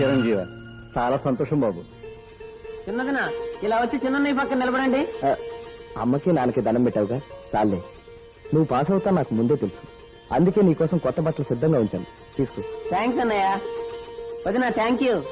చిరంజీవ. చాలా సంతోషం బాబు. చిన్నదిన ఇలా వచ్చి చిన్న పక్కన నిలబడండి. అమ్మకి నాన్నకి దండం పెట్టావుగా? చాలే నువ్వు పాస్ అవుతా నాకు ముందే తెలుసు. అందుకే నీకోసం కొత్త బట్టలు సిద్ధంగా ఉంచాను. తీసుకో. థ్యాంక్స్ అన్నయ్య. వదిన థ్యాంక్ యూ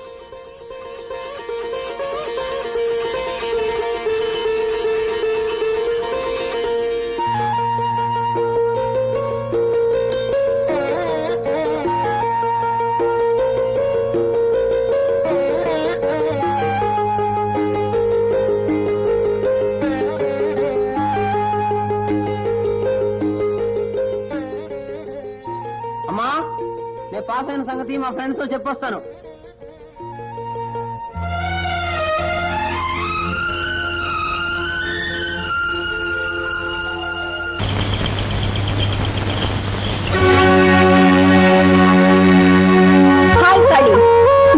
మా ఫ్రెండ్స్తో చెప్పొస్తాను.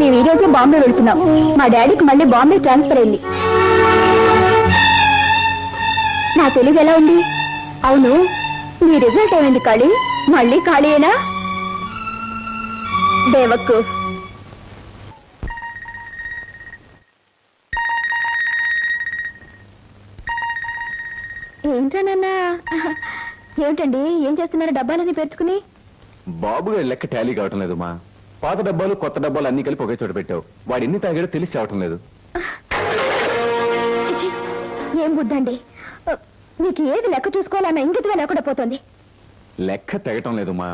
మేము ఈ రోజే బాంబే వెళ్తున్నాం. మా డాడీకి మళ్ళీ బాంబే ట్రాన్స్ఫర్ అయింది. నా తెలుగు ఎలా ఉంది? అవును. మీ రిజల్ట్ ఏమైంది ఖాళీ? మళ్ళీ ఖాళీయేనా? దేవక్కు ఏంటనన్నా? ఏమిటండి? ఏం చేస్తున్నారు? డబ్బాలన్నీ పేర్చుకుని? బాబు లెక్క టాలీ కావటం లేదు మా పాత డబ్బాలు కొత్త డబ్బాలు అన్ని కలిపి ఒకే చోట పెట్టావు. వాడు ఎన్ని తాగాడో తెలిసి చావటం లేదు. ఏం బుద్ధండి మీకు ఏది లెక్క చూసుకోవాలన్న ఇంగితమే లేకుండా పోతుంది. లెక్క తెగటం లేదు మా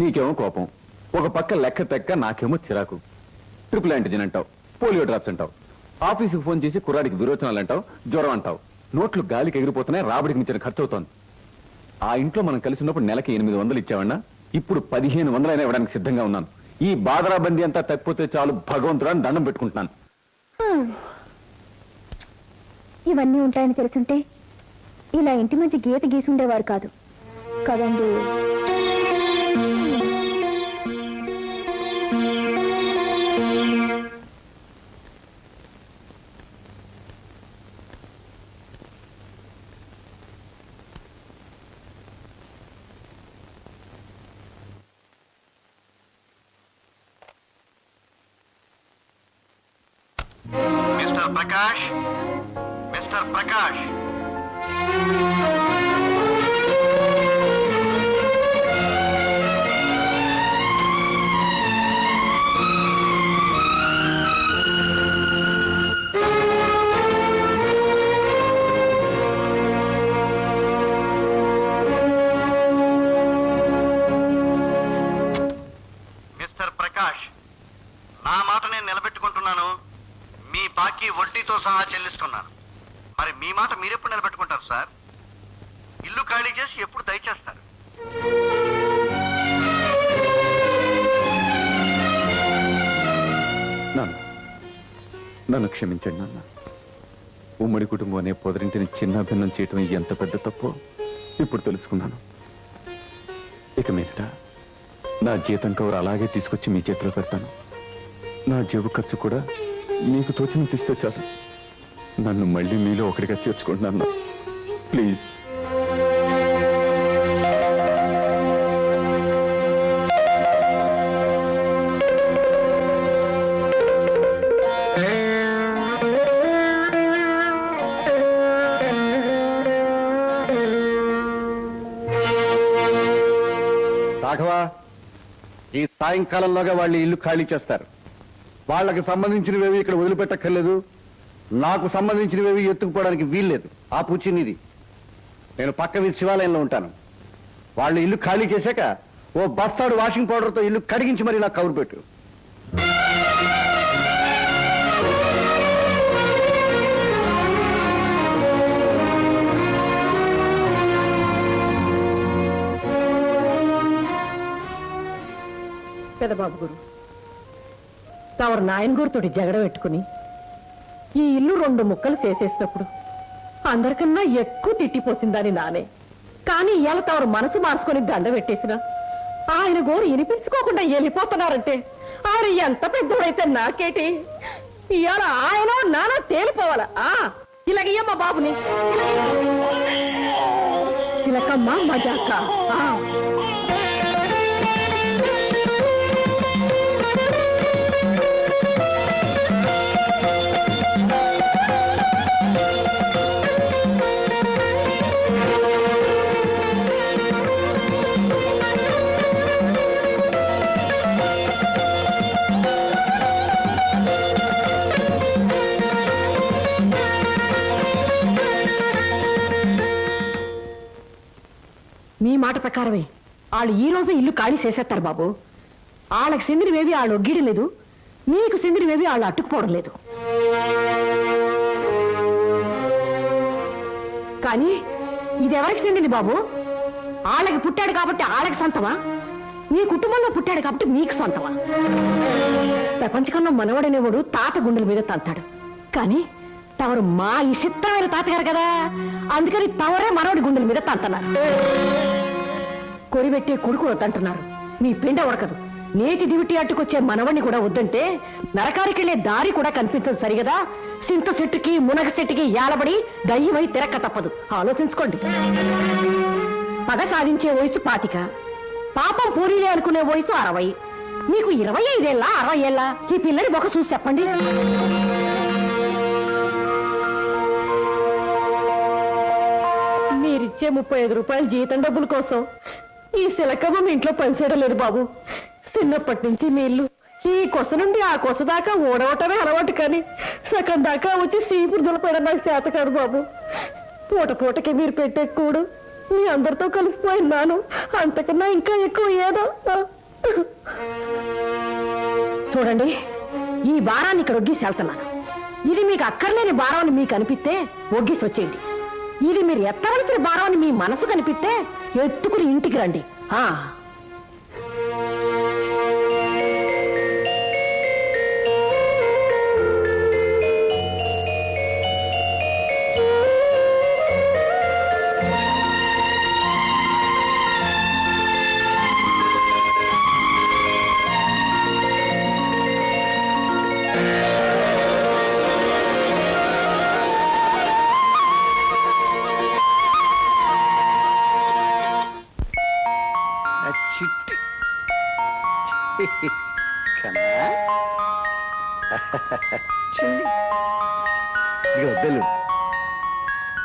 నీకేమో కోపం. ఒక పక్క లెక్క తెక్క నాకేమో చిరాకు. ట్రిపుల్ యాంటిజన్ అంటావు పోలియో డ్రాప్స్ అంటావు ఆఫీసుకు ఫోన్ చేసి కుర్రాడికి విరోచనాలు అంటావు జ్వరం అంటావు. నోట్లు గాలికి ఎగిరిపోతున్నాయి రాబడికి మించిన ఖర్చు అవుతోంది. ఆ ఇంట్లో మనం కలిసి ఉన్నప్పుడు నెలకి ఎనిమిది వందలు ఇచ్చావన్నా? ఇప్పుడు పదిహేను వందలైనా ఇవ్వడానికి సిద్ధంగా ఉన్నాను. ఈ బాదరాబందీ అంతా తప్పిపోతే చాలు భగవంతుడాన్ని దండం పెట్టుకుంటున్నాను. ఇవన్నీ ఉంటాయని తెలుసుంటే ఇలా ఇంటి మంచి గీత గీసుండేవారు కాదు. కదండి? Mr. Prakash? Mr. Prakash? బాకీ వడ్డీతో సహా చెల్లిస్తున్నాను మరి మీ మాట మీరెప్పుడు నిలబెట్టుకుంటారు సార్? ఇల్లు ఖాళీ చేసి ఎప్పుడు దయచేస్తారు? నాన్న నన్ను క్షమించండి నాన్న. ఉమ్మడి కుటుంబం అనే పొదరింటిని చిన్న భిన్నం చేయటం ఎంత పెద్ద తప్పో? ఇప్పుడు తెలుసుకున్నాను. ఇక మీదట నా జీతం కవర్ అలాగే తీసుకొచ్చి మీ చేతిలో పెడతాను. నా జేబు ఖర్చు కూడా మీకు తోచిన తీస్తే చాలు. నన్ను మళ్ళీ మీలో ఒకరిగా చేర్చుకుంటున్నాను. ప్లీజ్ రాఘవా ఈ సాయంకాలంలోగా వాళ్ళు ఇల్లు ఖాళీ చేస్తారు. వాళ్ళకి సంబంధించినవేవి ఇక్కడ వదిలిపెట్టక్కర్లేదు. నాకు సంబంధించినవేవి ఎత్తుకుపోవడానికి వీల్లేదు. ఆ పూచి నీది. నేను పక్క వీధి శివాలయంలో ఉంటాను. వాళ్ళు ఇల్లు ఖాళీ చేశాక ఓ బస్తాడు వాషింగ్ పౌడర్తో ఇల్లు కడిగించి మరి నాకు కవర్ పెట్టు. పెదబాబు గురు తవరు నాయనగూరుతోటి జగడ పెట్టుకుని ఈ ఇల్లు రెండు ముక్కలు చేసేసినప్పుడు అందరికన్నా ఎక్కువ తిట్టిపోసిందని నానే. కానీ ఇవాళ తవరు మనసు మార్చుకొని దండ పెట్టేసిన ఆయన గోరు వినిపించుకోకుండా వెళ్ళిపోతున్నారంటే ఆయన ఎంత పెద్దోడైతే నాకేటి? ఇవాళ ఆయన నానా తేలిపోవాలా. ఆ బాబుని చిలకమ్మ మజాక. మీ మాట ప్రకారమే. వాళ్ళు ఈ రోజే ఇల్లు ఖాళీ చేసేస్తారు బాబు. వాళ్ళకి సిందిరివేవి వాళ్ళు ఒగ్గిడలేదు మీకు సిందిరివేవి వాళ్ళు అట్టుకుపోవడం లేదు. కానీ ఇది ఎవరికి చెందింది బాబు? వాళ్ళకి పుట్టాడు కాబట్టి వాళ్ళకి సొంతమా? నీ కుటుంబంలో పుట్టాడు కాబట్టి మీకు సొంతమా? ప్రపంచకంలో మనవడనేవాడు తాత గుండెల మీద తంతాడు. కానీ తవరు మా ఇసిత్తమైన తాతగారు కదా. అందుకని తవరే మనవడి గుండెల మీద తంతన్నారు. కొరిబెట్టే కొడుకు వద్దంటున్నారు మీ పిండ ఉడకదు. నేటి డ్యూటీ అట్టుకొచ్చే మనవణ్ణి కూడా వద్దంటే నరకానికెళ్ళే దారి కూడా కనిపించదు సరిగదా? సింత చెట్టుకి మునగ చెట్టుకి యాలబడి దయ్యమై తిరక్క తప్పదు. ఆలోచించుకోండి. పగ సాధించే వయసు పాతిక. పాపం పూరీలే అనుకునే వయసు అరవై. నీకు ఇరవై ఐదేళ్ళ అరవై ఏళ్ళ? ఈ పిల్లని ఒక చూసి చెప్పండి. మీరిచ్చే ముప్పై ఐదు రూపాయల జీతం డబ్బుల కోసం ఈ శిలకమ్మ మీ ఇంట్లో పనిచేయడం లేదు బాబు. చిన్నప్పటి నుంచి మీ ఇల్లు ఈ కొస నుండి ఆ కొస దాకా ఓడవటమే అలవాటు కానీ సగం దాకా వచ్చి సీపుడు దులపడం నాకు చేత కాదు బాబు. పూట పూటకి మీరు పెట్టే కూడు మీ అందరితో కలిసిపోయినాను అంతకన్నా ఇంకా ఎక్కువ ఏదో. చూడండి ఈ భారాన్ని ఇక్కడ ఒగ్గేసి వెళ్తున్నాను. ఇది మీకు అక్కర్లేని భారం అని మీకు అనిపిస్తే ఒగ్గేసి వచ్చేయండి. ఇది మీరు ఎత్తవలసిన భారం అని మీ మనసు కనిపిస్తే ఎత్తుకుని ఇంటికి రండి. ఆ.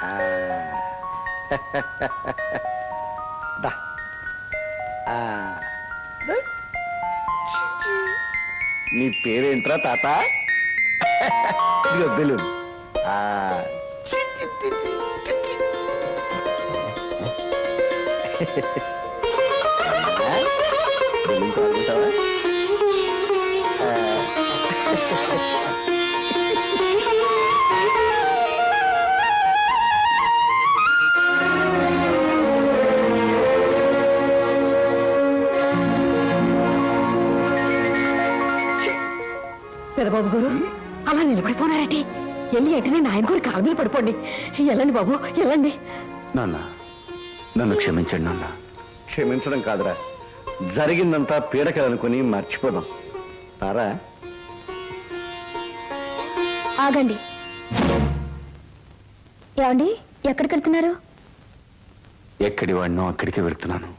దా. ఆ. దా. చిట్టి. నీ పేరేంట్రా తాత బెలూన్ ఆ. చిట్టి, బెలూన్ కావాలంటావా? పెదబాబు గారు? అలా నిలబడిపోనారటి వెళ్ళి వెంటనే నాయన గారి కాలు మీద పడిపోండి. వెళ్ళండి బాబు వెళ్ళండి నాన్న నన్ను క్షమించండి నాన్న. క్షమించడం కాదురా. జరిగిందంతా పీడకలనుకుని మర్చిపోదాం. తారా? ఆగండి. ఏమండి ఎక్కడికి వెళ్తున్నారు ఎక్కడి వాడినో అక్కడికి వెళ్తున్నాను.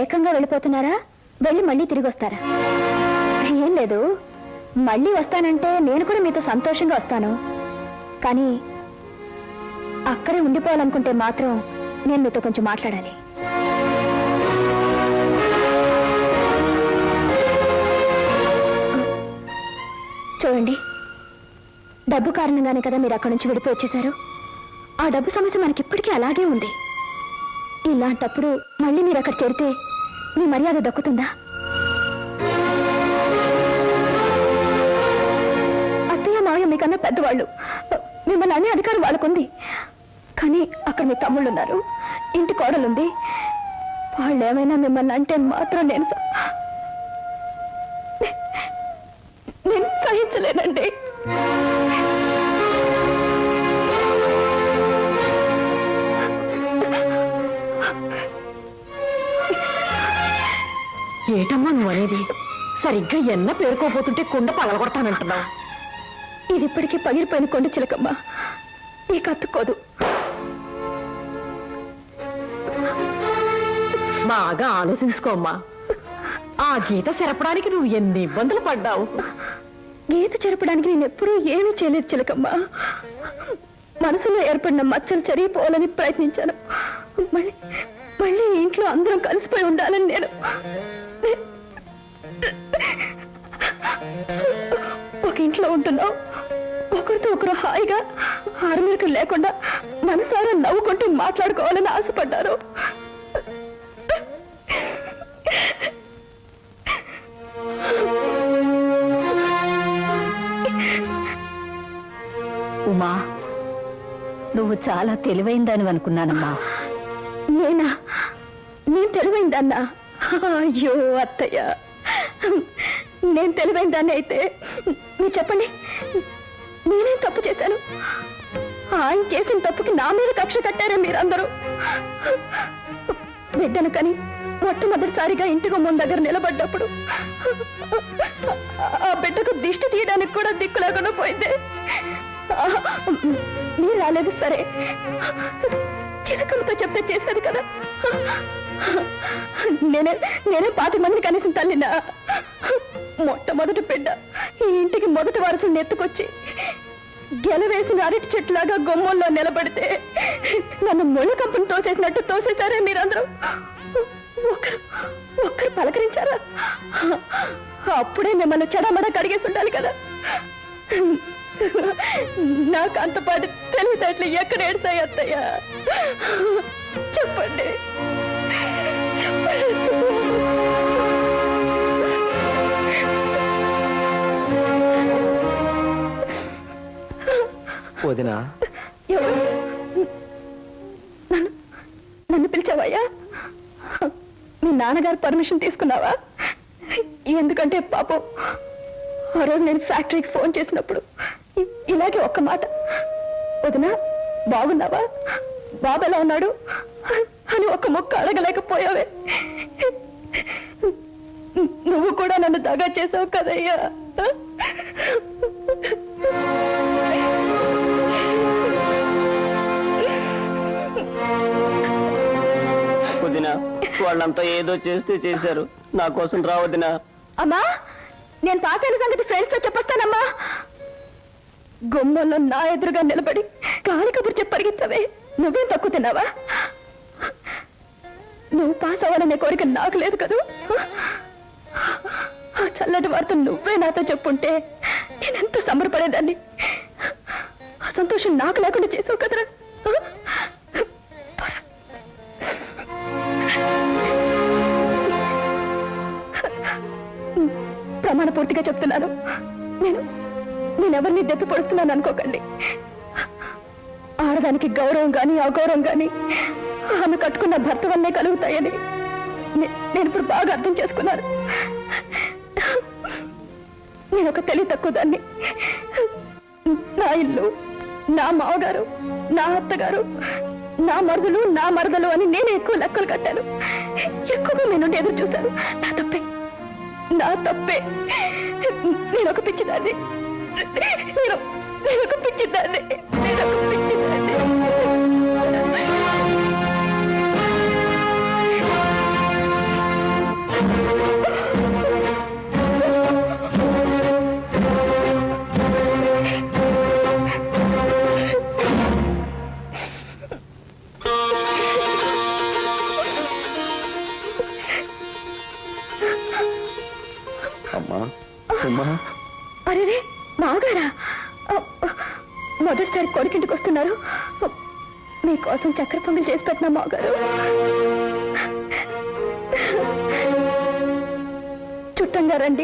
ఏకంగా వెళ్ళిపోతున్నారా? వెళ్ళి మళ్ళీ తిరిగి వస్తారా? ఏం లేదు. మళ్ళీ వస్తానంటే నేను కూడా మీతో సంతోషంగా వస్తాను. కానీ అక్కడే ఉండిపోవాలనుకుంటే మాత్రం నేను మీతో కొంచెం మాట్లాడాలి. చూడండి డబ్బు కారణంగానే కదా మీరు అక్కడి నుంచి విడిపోయి వచ్చేశారు. ఆ డబ్బు సమస్య మనకి ఇప్పటికీ అలాగే ఉంది. ఇలాంటప్పుడు మళ్ళీ మీరు అక్కడ చేరితే మీ మర్యాద దక్కుతుందా? మీకన్నా పెద్దవాళ్ళు. మిమ్మల్ని అనే అధికారం వాళ్ళకుంది. కానీ అక్కడ మీ తమ్ముళ్ళు ఉన్నారు ఇంటి కోడలుంది. వాళ్ళు ఏమైనా మిమ్మల్ని అంటే మాత్రం నేను నేను సహించలేనండి. ఏటమ్మా నువ్వు అనేది సరిగ్గా ఎన్న పేరుకోపోతుంటే కుండ పగలగొడతానంటున్నావు. ఇది ఇప్పటికీ పగిలిపోయిన కొండ చిలకమ్మ. నీకు అత్తుకోదు బాగా ఆలోచించుకోమ్మా ఆ గీత చెరపడానికి నువ్వు ఎన్ని ఇబ్బందులు పడ్డావు. గీత చెరపడానికి నేను ఎప్పుడూ ఏమీ చేయలేదు చిలకమ్మ. మనసులో ఏర్పడిన మచ్చలు చెరిగిపోవాలని ప్రయత్నించాను. మళ్ళీ మళ్ళీ ఇంట్లో అందరం కలిసిపోయి ఉండాలని నేను లేకుండా మనసారా నవ్వుకుంటూ మాట్లాడుకోవాలని ఆశపడ్డారు. ఉమా నువ్వు చాలా తెలివైందని అనుకున్నానమ్మా. నేనా? నేను తెలివైందన్నా? అయ్యో అత్తయ్య. నేను తెలివైందాన్ని అయితే మీరు చెప్పండి. నేనేం తప్పు చేశాను? ఆయన చేసిన తప్పుకి నా మీద కక్ష కట్టారే మీరందరూ? బిడ్డను కని మొట్టమొదటిసారిగా ఇంటికి ముందు దగ్గర నిలబడ్డప్పుడు ఆ బిడ్డకు దిష్టి తీయడానికి కూడా దిక్కు లేకుండా పోయింది. మీరు రాలేదు సరే. చిలకలతో చెప్తే చేసేది కదా. నేనే నేనే పాతి మందిని కనీసం తల్లినా. మొట్టమొదటి బిడ్డ ఈ ఇంటికి మొదటి వారసుని ఎత్తుకొచ్చి గెలవేసిన అరటి చెట్టులాగా గొమ్మల్లో నిలబడితే నన్ను ముళ్ళ కంపెని తోసేసినట్టు తోసేశారే మీరందరూ. ఒకరు ఒక్కరు పలకరించారా? అప్పుడే మిమ్మల్ని చెడమడ కడిగేసి ఉండాలి కదా. నాకు అంతపాటు తెలివితేటలు ఎక్కడ ఏడ్సాయి అత్తయ్యా? చెప్పండి. వదినా. నన్ను నన్ను పిలిచావయ్యా? మీ నాన్నగారు పర్మిషన్ తీసుకున్నావా? ఎందుకంటే పాపం ఆ రోజు నేను ఫ్యాక్టరీకి ఫోన్ చేసినప్పుడు ఇలాగే ఒక్క మాట. వదినా బాగున్నావా? బాబు ఎలా ఉన్నాడు? అని ఒక మొక్క అడగలేకపోయావే. నువ్వు కూడా నన్ను దగా చేసావు కదయ్యా. వదినా. వాళ్ళంతా ఏదో చేస్తే చేశారు. నా కోసం రా అమ్మా నేను పాస్ అయిన సంగతి ఫ్రెండ్స్తో చెప్పొస్తానమ్మా. గుమ్మంలో నా ఎదురుగా నిలబడి కాలి కబురు చెప్పి నువ్వేం తక్కువ తిన్నావా? నువ్వు పాస్ అవ్వాలనే కోరిక నాకు లేదు కదూ? ఆ చల్లటి వార్త నువ్వే నాతో చెప్పుంటే నేనెంత సంబరపడేదాన్ని? ఆ సంతోషం నాకు లేకుండా చేసావు కదరా? మనస్ఫూర్తిగా పూర్తిగా చెప్తున్నాను. నేను నేనెవరిని దెప్పి పొడుస్తున్నాను అనుకోకండి. ఆడదానికి గౌరవం కానీ అగౌరవం కానీ ఆమె కట్టుకున్న భర్త వల్లే కలుగుతాయని నే- నేను ఇప్పుడు బాగా అర్థం చేసుకున్నాను. నేను ఒక తెలివి తక్కువ దాన్ని. నా ఇల్లు నా మావగారు నా అత్తగారు నా మరుదులు నా మరదలు అని నేను ఎక్కువ లెక్కలు కట్టాను. ఎక్కువగా మీ నుండి ఎదురు చూశాను. నా తప్పే. నా తప్పే. నేను ఒక పిచ్చిదాన్ని. నేను నేను ఒక పిచ్చిదాన్ని. నేను ఒక పిచ్చి చుట్టంగా రండి.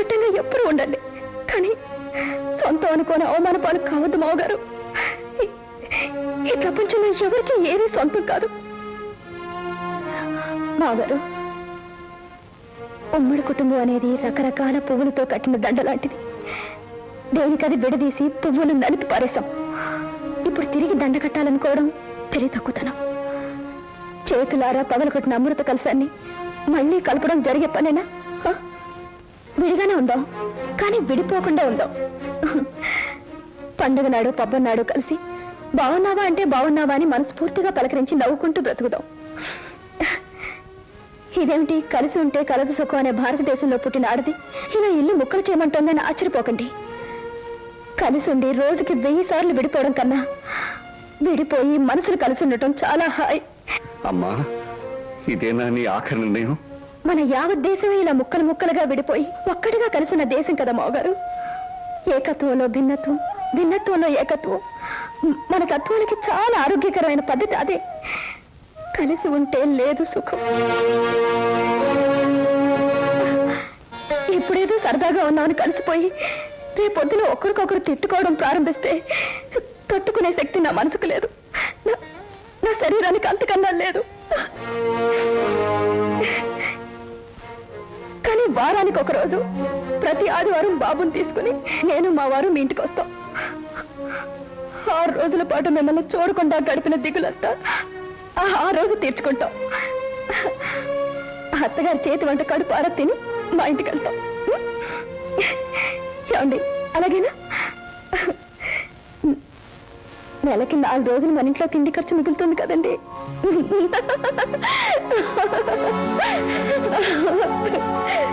చుట్టంగా ఎప్పుడు ఉండండి. కానీ సొంతం అనుకోని అవమాన పాలు కావద్దు మావగారు. ఈ- ప్రపంచంలో ఎవరికి ఏది సొంతం కాదు. మావగారు ఉమ్మడి కుటుంబం అనేది రకరకాల పువ్వులతో కట్టిన దండ లాంటిది దేనికది విడదీసి పువ్వులు నలిపి పారేశాం. ఇప్పుడు తిరిగి దండ కట్టాలనుకోవడం తెలివి తక్కువతనం చేతులారా పగలకొట్టిన అమృత కలసాన్ని మళ్ళీ కలపడం జరిగే పనేనా? విడిగానే ఉందాం? కానీ విడిపోకుండా ఉందాం? పండుగ నాడు పబ్బం నాడు కలిసి బాగున్నావా అంటే బాగున్నావా అని మనస్ఫూర్తిగా పలకరించి నవ్వుకుంటూ బ్రతుకుదాం. ఇదేమిటి కలిసి ఉంటే కలదు సుఖం అనే భారతదేశంలో పుట్టిన ఆడది? ఇలా ఇల్లు ముక్కలు చేయమంటోందని ఆశ్చర్యపోకండి. కలిసి ఉండి రోజుకి వెయ్యి సార్లు విడిపోవడం కన్నా విడిపోయి మనసులు కలిసి ఉండటం చాలా హాయ్. అమ్మా ఇదేనా నీ ఆఖరి నిర్ణయం? మన యావత్ దేశమే ఇలా ముక్కలు ముక్కలుగా విడిపోయి ఒక్కటిగా కలిసిన దేశం కదా మావగారు. ఏకత్వంలో భిన్నత్వం భిన్నత్వంలో ఏకత్వం. మన తత్వానికి చాలా ఆరోగ్యకరమైన పద్ధతి అదే. కలిసి ఉంటే లేదు సుఖం. ఇప్పుడేదో సరదాగా ఉన్నామని కలిసిపోయి రేపొద్దున ఒకరికొకరు తిట్టుకోవడం ప్రారంభిస్తే తట్టుకునే శక్తి నా మనసుకు లేదు. నా- నా శరీరానికి అంతకన్నా లేదు. కానీ వారానికి ఒక రోజు ప్రతి ఆదివారం బాబుని తీసుకుని నేను మా వారు మీ ఇంటికి వస్తాం. ఆరు రోజుల పాటు మిమ్మల్ని చూడకుండా గడిపిన దిగులంతా ఆ రోజు తీర్చుకుంటాం. అత్తగారి చేతి వంట కడుపు ఆర తిని మా ఇంటికి వెళ్తాం. ఏమండి? అలాగేనా? నెలకి నాలుగు రోజులు మన ఇంట్లో తిండి ఖర్చు మిగులుతుంది కదండి.